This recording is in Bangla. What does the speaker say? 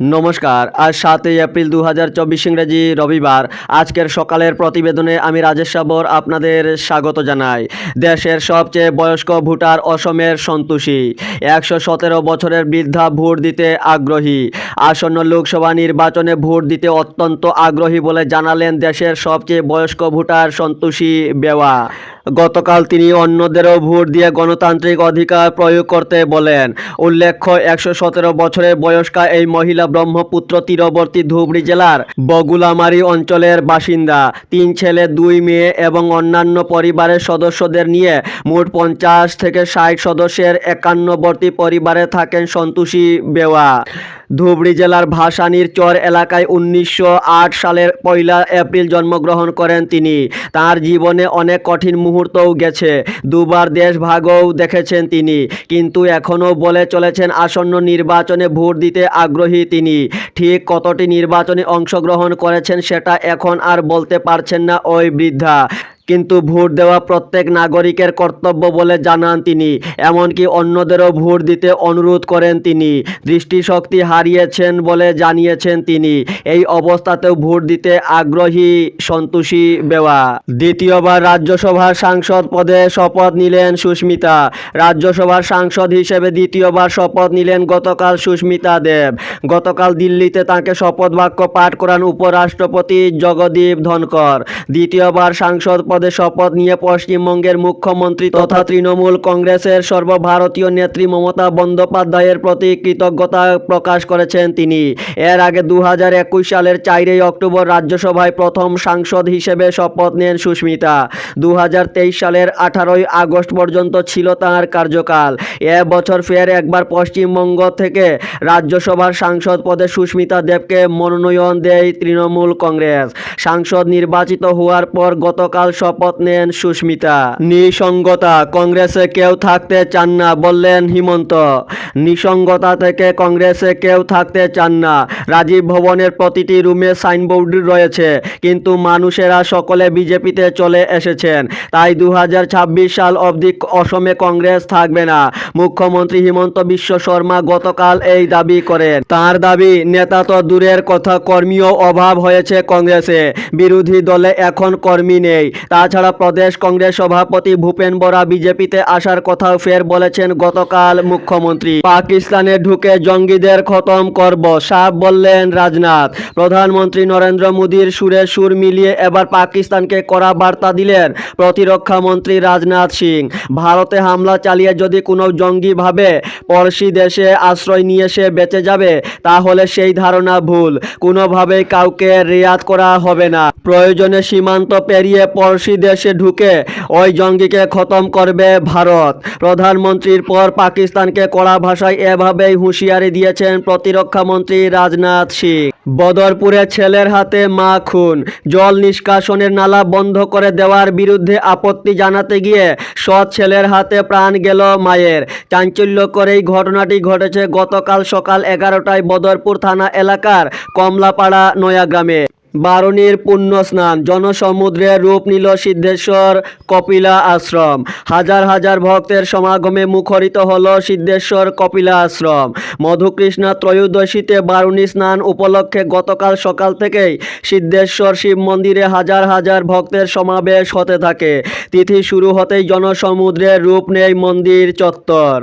নমস্কার। আজ সাতই এপ্রিল দু হাজার চব্বিশ ইংরেজি রবিবার। আজকের সকালের প্রতিবেদনে আমি রাজেশ সাবর আপনাদের স্বাগত জানাই। দেশের সবচেয়ে বয়স্ক ভোটার অসমের সন্তোষী। একশো সতেরো বছরের বৃদ্ধা ভোট দিতে আগ্রহী। আসন্ন লোকসভা নির্বাচনে ভোট দিতে অত্যন্ত আগ্রহী বলে জানালেন দেশের সবচেয়ে বয়স্ক ভোটার সন্তোষী বেওয়া। গতকাল তিনি অন্যদেরও ভোট দিয়ে গণতান্ত্রিক অধিকার প্রয়োগ করতে বলেন। উল্লেখ্য, একশো সতেরো বছরের বয়স্কা এই মহিলা ব্রহ্মপুত্র তীরবর্তী ধুবড়ি জেলার বগুলামারি অঞ্চলের বাসিন্দা। তিন ছেলে, দুই মেয়ে এবং অন্যান্য পরিবারের সদস্যদের নিয়ে মোট পঞ্চাশ থেকে ষাট সদস্যের একান্নবর্তী পরিবারে থাকেন সন্তোষী বেওয়া। ধুবড়ি জেলার ভাসানির চর এলাকায় উনিশশো আট সালের পয়লা এপ্রিল জন্মগ্রহণ করেন তিনি। তার জীবনে অনেক কঠিন মুহূর্তও গেছে। দুবার দেশ ভাগও দেখেছেন তিনি, কিন্তু এখনও বলে চলেছেন আসন্ন নির্বাচনে ভোট দিতে আগ্রহী তিনি। ঠিক কতটি নির্বাচনে অংশগ্রহণ করেছেন সেটা এখন আর বলতে পারছেন না ওই বৃদ্ধা। কিন্তু ভোট দেওয়া প্রত্যেক নাগরিকের কর্তব্য বলে জানান তিনি। এমনকি অন্যদেরও ভোট দিতে অনুরোধ করেন তিনি। দৃষ্টিশক্তি হারিয়েছেন বলে জানিয়েছেন তিনি। এই অবস্থাতেও ভোট দিতে আগ্রহী সন্তোষী বেওয়া। দ্বিতীয়বার রাজ্যসভার সাংসদ পদে শপথ নিলেন সুস্মিতা। রাজ্যসভার সাংসদ হিসেবে দ্বিতীয়বার শপথ নিলেন গতকাল সুস্মিতা দেব। গতকাল দিল্লিতে তাকে শপথ বাক্য পাঠ করান উপরাষ্ট্রপতি জগদীপ ধনকর দ্বিতীয়বার সাংসদ পদে শপথ নিয়ে পশ্চিমবঙ্গের মুখ্যমন্ত্রী তথা তৃণমূল কংগ্রেসের সর্বভারতীয় নেত্রী মমতা বন্দ্যোপাধ্যায়ের প্রতি কৃতজ্ঞতা প্রকাশ করেছেন তিনি। এর আগে দুহাজার একুশ সালের চারই অক্টোবর রাজ্যসভায় প্রথম সাংসদ হিসেবে শপথ নেন সুস্মিতা। দু হাজার তেইশ সালের আঠারোই আগস্ট পর্যন্ত ছিল তাঁর কার্যকাল। এ বছর ফের একবার পশ্চিমবঙ্গ থেকে রাজ্যসভার সাংসদ পদে সুস্মিতা দেবকে মনোনয়ন দেয় তৃণমূল কংগ্রেস। সাংসদ নির্বাচিত হওয়ার পর গতকাল শপথ নেন সুস্মিতা। নিসঙ্গতা, কংগ্রেসে কেউ থাকতে চান না বললেন হিমন্ত। নিসঙ্গতা থেকে কংগ্রেসে কেউ থাকতে চান না। রাজীব ভবনের প্রতিটি রুমে সাইনবোর্ড রয়েছে, কিন্তু মানুষেরা সকলে বিজেপিতে চলে এসেছেন। তাই দু সাল অবধি অসমে কংগ্রেস থাকবে না। মুখ্যমন্ত্রী হিমন্ত বিশ্ব শর্মা গতকাল এই দাবি করেন। তার দাবি, নেতা তো দূরের কথা, কর্মীও অভাব হয়েছে কংগ্রেসে। বিরোধী দলে এখন কর্মী নেই। তাছাড়া প্রদেশ কংগ্রেস সভাপতি ভূপেন বরা বিজেপিতে আসার কথাও ফের বলেছেন গতকাল মুখ্যমন্ত্রী। পাকিস্তানে ঢুকে জঙ্গিদের খতম করব সাপ বললেন রাজনাথ। প্রধানমন্ত্রী নরেন্দ্র মোদীর সুরে সুর মিলিয়ে এবার পাকিস্তানকে কড়া বার্তা দিলেন প্রতিরক্ষা মন্ত্রী রাজনাথ সিং। ভারতে হামলা চালিয়ে যদি কোনো জঙ্গি ভাবে, পড়শি দেশে আশ্রয় নিয়ে সে বেঁচে যাবে, তাহলে সেই ধারণা ভুল। কোনোভাবেই কাউকে রেয়াত করা হবে না। প্রয়োজনে সীমান্ত পেরিয়ে পড়শি দেশে ঢুকে ওই জঙ্গিকে খতম করবে ভারত। প্রধানমন্ত্রীর পর পাকিস্তানকে কড়া ভাষায় এভাবেই হুঁশিয়ারি দিয়েছেন প্রতিরক্ষা মন্ত্রী রাজনাথ সিং। বদরপুরে ছেলের হাতে মা খুন। জল নিষ্কাশনের নালা বন্ধ করে দেওয়ার বিরুদ্ধে আপত্তি জানাতে গিয়ে সৎ ছেলের হাতে প্রাণ গেল মায়ের। চাঞ্চল্যকর এই ঘটনাটি ঘটেছে গতকাল সকাল এগারোটায় বদরপুর থানা এলাকার কমলাপাড়া নয়াগ্রামে বারুণীর পুণ্য স্নান। জনসমুদ্রে রূপ নিল সিদ্ধেশ্বর কপিলা আশ্রম। হাজার হাজার ভক্তের সমাগমে মুখরিত হল সিদ্ধেশ্বর কপিলা আশ্রম। মধুকৃষ্ণা ত্রয়োদশীতে বারুণী স্নান উপলক্ষে গতকাল সকাল থেকেই সিদ্ধেশ্বর শিব মন্দিরে হাজার হাজার ভক্তের সমাবেশ হতে থাকে। তিথি শুরু হতেই জনসমুদ্রে রূপ নেই মন্দির চত্বর।